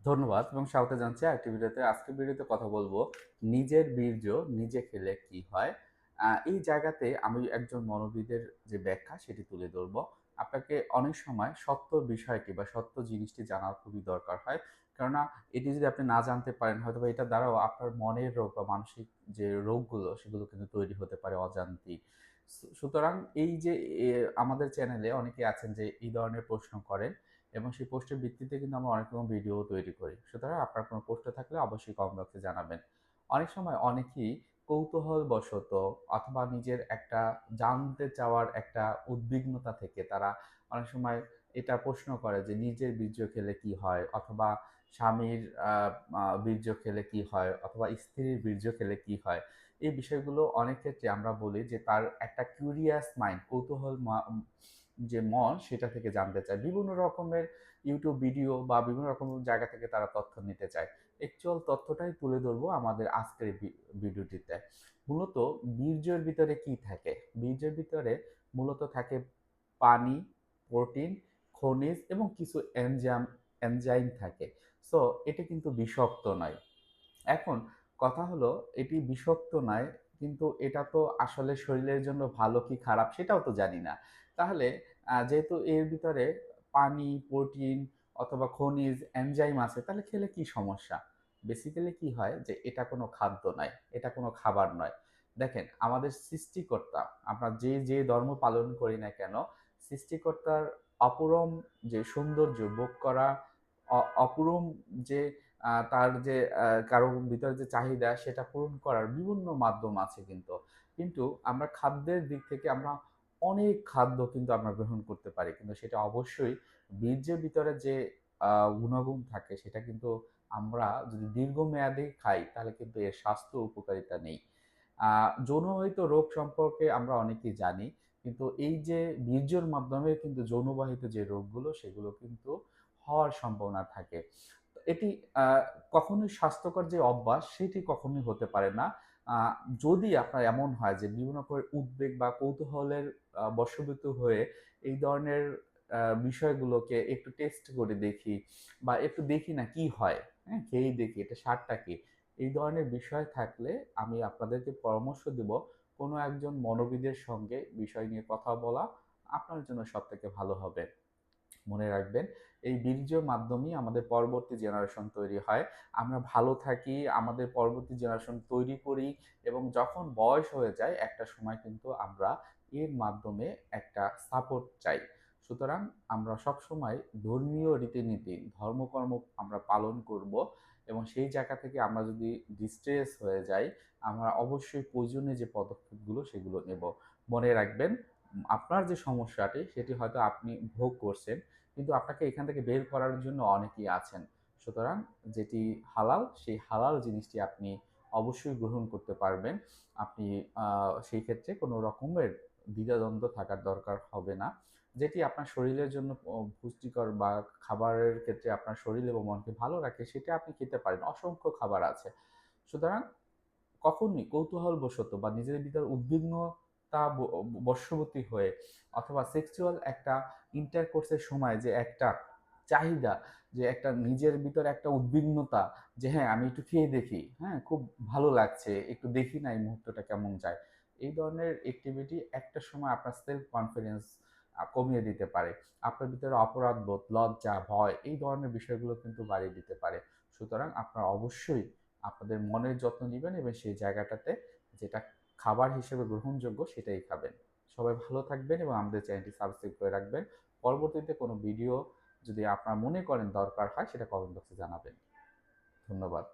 ধন্যবাদ এবং স্বাগত জানছি আরেকটি ভিডিওতে। আজকের ভিডিওতে কথা বলব নিজের বীর্য, নিজে খেলে কি হয়। এই জায়গাতে আমি একজন মনোবিদের যে ব্যাখ্যা সেটি তুলে ধরবো। আপনাকে অনেক সময় সত্য বিষয়টি বা সত্য জিনিসটি জানা খুবই দরকার হয়। কেননা এটি যদি আপনি না জানতে পারেন হয়তো বা এটা দ্বারাও আপনার মনের রোগ বা মানসিক যে রোগগুলো, সেগুলো কিন্তু তৈরি হতে পারে অজান্তি সুতরাং এই যে আমাদের চ্যানেলে অনেকে আছেন যে এই ধরনের প্রশ্ন করেন এবং সেই পোস্টের ভিত্তিতে কিন্তু আমরা অনেক রকম ভিডিও তৈরি করি। সুতরাং আপনার কোনো প্রশ্ন থাকলে অবশ্যই কমেন্ট বক্সে জানাবেন। অনেক সময় অনেকেই কৌতূহলবশত অথবা নিজের একটা জানতে চাওয়ার একটা উদ্বিগ্নতা থেকে তারা অনেক সময় এটা প্রশ্ন করে যে, নিজের বীর্য খেলে কি হয়? অথবা স্বামীর বীর্য খেলে কি হয়? অথবা স্ত্রীর বীর্য খেলে কি হয়? এই বিষয়গুলো অনেক ক্ষেত্রে আমরা বলি যে, তার একটা কিউরিয়াস মাইন্ড কৌতূহল যে মন সেটা থেকে জানতে চায়। বিভিন্ন রকমের ইউটিউব ভিডিও বা বিভিন্ন রকম জায়গা থেকে তারা তথ্য নিতে চায়। অ্যাকচুয়াল তথ্যটাই তুলে ধরবো আমাদের আজকের ভিডিওটিতে মূলত বীর্যের ভিতরে কি থাকে? বীর্যের ভিতরে মূলত থাকে পানি, প্রোটিন, খনিজ এবং কিছু এনজাম, এনজাইম থাকে। সো এটা কিন্তু বিষাক্ত নয়। এখন কথা হলো, এটি বিষাক্ত নয়, কিন্তু এটা তো আসলে শরীরের জন্য ভালো কি খারাপ সেটাও তো জানি না। তাহলে যেহেতু এর ভিতরে পানি, প্রোটিন অথবা খনিজ, এনজাইম আছে, তাহলে খেলে কি সমস্যা? বেসিক্যালি কি হয় যে এটা কোনো খাদ্য নয়, এটা কোনো খাবার নয়। দেখেন, আমাদের সৃষ্টিকর্তা, আমরা যে যে ধর্ম পালন করি না কেন, সৃষ্টিকর্তার অপরম যে সৌন্দর্য ভোগ করা অপরম যে তার যে কারও ভিতরে যে চাহিদা, সেটা পূরণ করার বিভিন্ন মাধ্যম আছে কিন্তু। কিন্তু আমরা খাদ্যের দিক থেকে আমরা অনেক খাদ্য কিন্তু আমরা গ্রহণ করতে পারি। কিন্তু সেটা অবশ্যই বীর্যের ভিতরে যে গুণাগুণ থাকে সেটা কিন্তু আমরা যদি দীর্ঘমেয়াদে খাই, তাহলে কিন্তু এর স্বাস্থ্য উপকারিতা নেই। যৌনবাহিত রোগ সম্পর্কে আমরা অনেকেই জানি, কিন্তু এই যে বীর্যের মাধ্যমে কিন্তু যৌনবাহিত যে রোগগুলো, সেগুলো কিন্তু হওয়ার সম্ভাবনা থাকে। এটি কখনোই স্বাস্থ্যকর যে অভ্যাস, সেটি কখনোই হতে পারে না। যদি আপনার এমন হয় যে বিভিন্ন করে উদ্বেগ বা কৌতূহলের আহ, হয়ে এই ধরনের বিষয়গুলোকে একটু টেস্ট করে দেখি বা একটু দেখি না কি হয় হ্যাঁ খেয়েই দেখি এটা সারটা কি এই ধরনের বিষয় থাকলে আমি আপনাদেরকে পরামর্শ দেব কোনো একজন মনোবিদের সঙ্গে বিষয় নিয়ে কথা বলা আপনার জন্য সব থেকে ভালো হবে। মনে রাখবেন। এই বীর্যের মাধ্যমেই আমাদের পরবর্তী জেনারেশন তৈরি হয়। আমরা ভালো থাকি, আমাদের পরবর্তী জেনারেশন তৈরি করি এবং যখন বয়স হয়ে যায়, একটা সময় কিন্তু আমরা এর মাধ্যমে একটা সাপোর্ট চাই। সুতরাং আমরা সব সময় ধর্মীয় রীতিনীতি, ধর্মকর্ম আমরা পালন করব এবং সেই জায়গা থেকে আমরা যদি ডিস্ট্রেস হয়ে যাই, আমরা অবশ্যই প্রয়োজনীয় যে পদক্ষেপগুলো সেগুলো নেব। মনে রাখবেন, আপনার যে সমস্যাটি, সেটি হয়তো আপনি ভোগ করছেন কিন্তু আপনাকে এখান থেকে বের করার জন্য অনেকেই আছেন। সুতরাং যেটি হালাল, সেই হালাল জিনিসটি আপনি অবশ্যই গ্রহণ করতে পারবেন। আপনি সেই ক্ষেত্রে কোনো রকমের দ্বিধাদ্বন্দ্ব থাকার দরকার হবে না। যেটি আপনার শরীরের জন্য পুষ্টিকর বা খাবারের ক্ষেত্রে আপনার শরীর এবং মনকে ভালো রাখে, সেটা আপনি খেতে পারেন। অসংখ্য খাবার আছে। সুতরাং কখনই কৌতূহলবশত বা নিজের ভিতর উদ্বিগ্নতা ব- বশবর্তী হয়ে অথবা সেক্সুয়াল একটা ইন্টারকোর্সের সময় যে একটা চাহিদা, যে একটা নিজের ভিতরে একটা উদ্বিগ্নতা যে হ্যাঁ আমি একটু খেয়ে দেখি হ্যাঁ খুব ভালো লাগছে, একটু দেখি না এই মুহূর্তটা কেমন যায়। এই ধরনের অ্যাক্টিভিটি একটা সময় আপনার সেলফ কনফিডেন্স কমিয়ে দিতে পারে। আপনার ভিতরে অপরাধ বোধ লজ্জা, ভয় এই ধরনের বিষয়গুলো কিন্তু বাড়িয়ে দিতে পারে। সুতরাং আপনার অবশ্যই আপনাদের মনের যত্ন নেবেন এবং সেই জায়গাটাতে যেটা খাবার হিসেবে গ্রহণযোগ্য সেটাই খাবেন। সবাই ভালো থাকবেন এবং আমাদের চ্যানেলটি সাবস্ক্রাইব করে রাখবেন। পরবর্তীতে কোনো ভিডিও যদি আপনার মনে করেন দরকার হয়, সেটা কমেন্ট বক্সে জানাবেন। ধন্যবাদ।